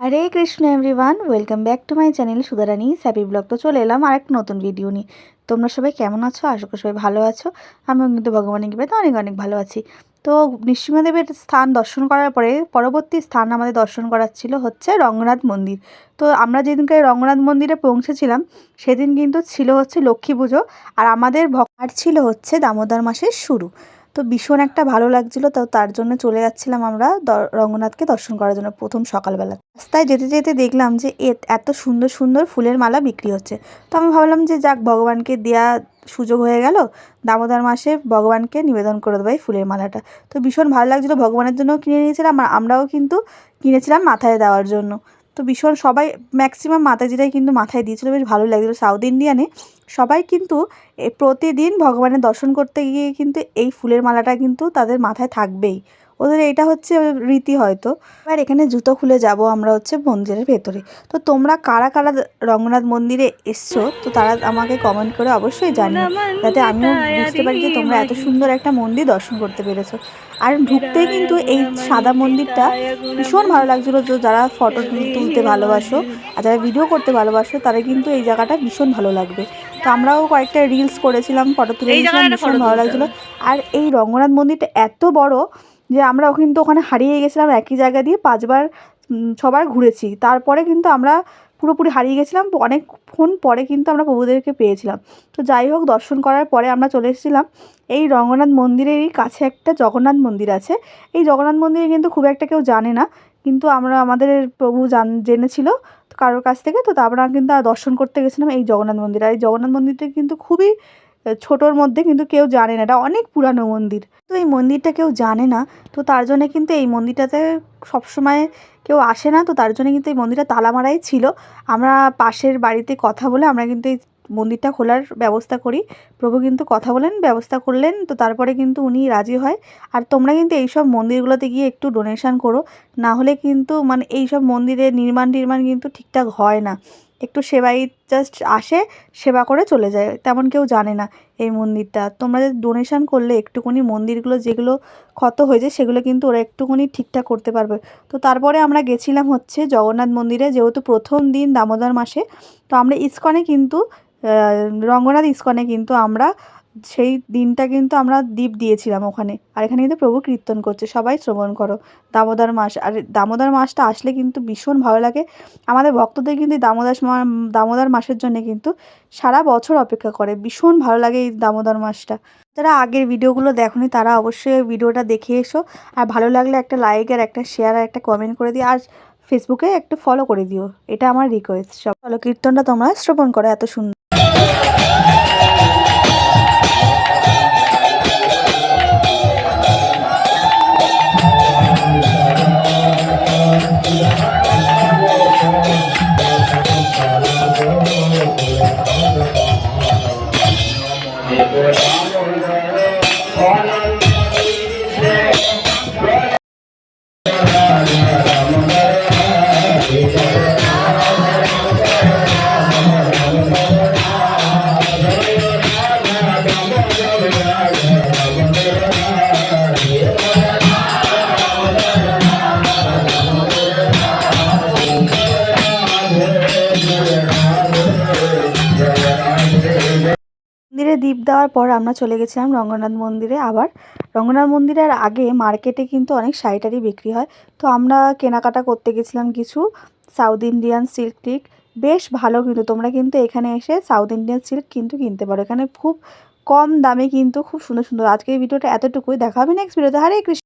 Hare Krishna everyone welcome back to my channel Sudharani Sappey blog তো চলে এলাম আর একটা নতুন ভিডিও নিয়ে। তোমরা সবাই কেমন আছো? আশা করি সবাই ভালো আছো। আমিও কিন্তু ভগবানের কৃপাতে অনেক অনেক ভালো আছি। তো নৃসিংহদেবের স্থান দর্শন করার পরে পরবর্তী স্থান আমাদের দর্শন করার ছিল হচ্ছে রঙ্গনাথ মন্দির। তো আমরা যেদিনকে রঙ্গনাথ মন্দিরে পৌঁছেছিলাম, সেদিন কিন্তু ছিল হচ্ছে লক্ষ্মী পুজো। আর আমাদের ভক্ত ছিল হচ্ছে দামোদর মাসের শুরু। তো ভীষণ একটা ভালো লাগছিল। তো তার জন্য চলে যাচ্ছিলাম আমরা রঙ্গনাথকে দর্শন করার জন্য প্রথম সকালবেলা। রাস্তায় যেতে যেতে দেখলাম যে এত সুন্দর সুন্দর ফুলের মালা বিক্রি হচ্ছে। তো আমি ভাবলাম যে যাক, ভগবানকে দেওয়া সুযোগ হয়ে গেল। দামোদর মাসে ভগবানকে নিবেদন করে দেবো এই ফুলের মালাটা। তো ভীষণ ভালো লাগছিল, ভগবানের জন্য কিনে নিয়েছিলাম আর আমরাও কিন্তু কিনেছিলাম মাথায় দেওয়ার জন্য। তো ভীষণ সবাই ম্যাক্সিমাম মাতাজিরাই কিন্তু মাথায় দিয়েছিলো, বেশ ভালো লাগছিল। সাউথ ইন্ডিয়ানে সবাই কিন্তু প্রতিদিন ভগবানের দর্শন করতে গিয়ে কিন্তু এই ফুলের মালাটা কিন্তু তাদের মাথায় থাকবেই। ওদের এটা হচ্ছে রীতি হয়তো। এবার এখানে জুতো খুলে যাব আমরা হচ্ছে মন্দিরের ভেতরে। তো তোমরা কারা কারা রঙ্গনাথ মন্দিরে এসছো তো তারা আমাকে কমেন্ট করে অবশ্যই জানিও। যাতে আমিও বুঝতে পারি যে তোমরা এত সুন্দর একটা মন্দির দর্শন করতে পেরেছ। আর ঢুকতে কিন্তু এই সাদা মন্দিরটা ভীষণ ভালো লাগছিল যারা ফটো তুলতে ভালোবাসো আর যারা ভিডিও করতে ভালোবাসো তারা কিন্তু এই জায়গাটা ভীষণ ভালো লাগবে। তো আমরাও কয়েকটা রিলস করেছিলাম ফটো তুলে এই নিয়েছিলাম জায়গাটা ভীষণ ভালো লাগছিল। আর এই রঙ্গনাথ মন্দিরটা এত বড় যে আমরা কিন্তু ওখানে হারিয়ে গেছিলাম একই জায়গা দিয়ে পাঁচবার ছবার ঘুরেছি। তারপরে কিন্তু আমরা পুরোপুরি হারিয়ে গেছিলাম, অনেকক্ষণ পরে কিন্তু আমরা প্রভুদেরকে পেয়েছিলাম। তো যাই হোক, দর্শন করার পরে আমরা চলে এসেছিলাম এই রঙ্গনাথ মন্দিরেরই কাছে একটা জগন্নাথ মন্দির আছে। এই জগন্নাথ মন্দিরে কিন্তু খুব একটা কেউ জানে না, কিন্তু আমরা, আমাদের প্রভু জান, জেনেছিল কারোর কাছ থেকে, তো তারপর কিন্তু দর্শন করতে গেছিলাম এই জগন্নাথ মন্দির। আর এই জগন্নাথ মন্দিরটা কিন্তু খুবই ছোটোর মধ্যে কিন্তু কেউ জানে না। এটা অনেক পুরানো মন্দির। তো এই মন্দিরটা কেউ জানে না। তো তার জন্য কিন্তু এই মন্দিরটাতে সবসময় কেউ আসে না। তো তার জন্য কিন্তু এই মন্দিরটা তালা মারাই ছিল। আমরা পাশের বাড়িতে কথা বলে আমরা কিন্তু এই মন্দিরটা খোলার ব্যবস্থা করি। প্রভু কিন্তু কথা বলেন, ব্যবস্থা করলেন। তো তারপরে কিন্তু উনি রাজি হয়। আর তোমরা কিন্তু এইসব মন্দিরগুলোতে গিয়ে একটু ডোনেশন করো। না হলে কিন্তু মানে এইসব মন্দিরের নির্মাণ টির্মাণ কিন্তু ঠিকঠাক হয় না। একটু সেবাই জাস্ট আসে, সেবা করে চলে যায়, তেমন কেউ জানে না এই মন্দিরটা। তোমরা যে ডোনেশান করলে একটুখানি মন্দিরগুলো যেগুলো ক্ষত হয়েছে সেগুলো কিন্তু ওরা একটুখানি ঠিকঠাক করতে পারবে। তো তারপরে আমরা গেছিলাম হচ্ছে জগন্নাথ মন্দিরে, যেহেতু প্রথম দিন দামোদর মাসে, তো আমরা ইস্কনে কিন্তু রঙ্গনাথ ইস্কনে কিন্তু আমরা সেই দিনটা কিন্তু আমরা দ্বীপ দিয়েছিলাম ওখানে। আর এখানে কিন্তু প্রভু কীর্তন করছে, সবাই শ্রবণ করো। দামোদর মাস, আর দামোদর মাসটা আসলে কিন্তু ভীষণ ভালো লাগে। আমাদের ভক্তদের কিন্তু দামোদর দামোদর মাসের জন্য কিন্তু সারা বছর অপেক্ষা করে। ভীষণ ভালো লাগে এই দামোদর মাসটা। যারা আগের ভিডিওগুলো দেখোনি, তারা অবশ্যই ভিডিওটা দেখে এসো। আর ভালো লাগলে একটা লাইক আর একটা শেয়ার আর একটা কমেন্ট করে দিও। আর ফেসবুকে একটু ফলো করে দিও। এটা আমার রিকোয়েস্ট সব ফলো কীর্তনটা তোমরা শ্রবণ করো, এত সুন্দর। Thank you. মন্দিরে দীপ দেওয়ার পর আমরা চলে গেছিলাম রঙ্গনাথ মন্দিরে আবার। রঙ্গনাথ মন্দিরের আগে মার্কেটে কিন্তু অনেক শাড়িটারি বিক্রি হয়। তো আমরা কেনাকাটা করতে গেছিলাম কিছু সাউথ ইন্ডিয়ান সিল্ক টিক। বেশ ভালো কিন্তু, তোমরা কিন্তু এখানে এসে সাউথ ইন্ডিয়ান সিল্ক কিন্তু কিনতে পারো। এখানে খুব কম দামে কিন্তু খুব সুন্দর সুন্দর। আজকের ভিডিওটা এতটুকুই। দেখা হবে নেক্সট ভিডিওতে হরে কৃষ্ণ।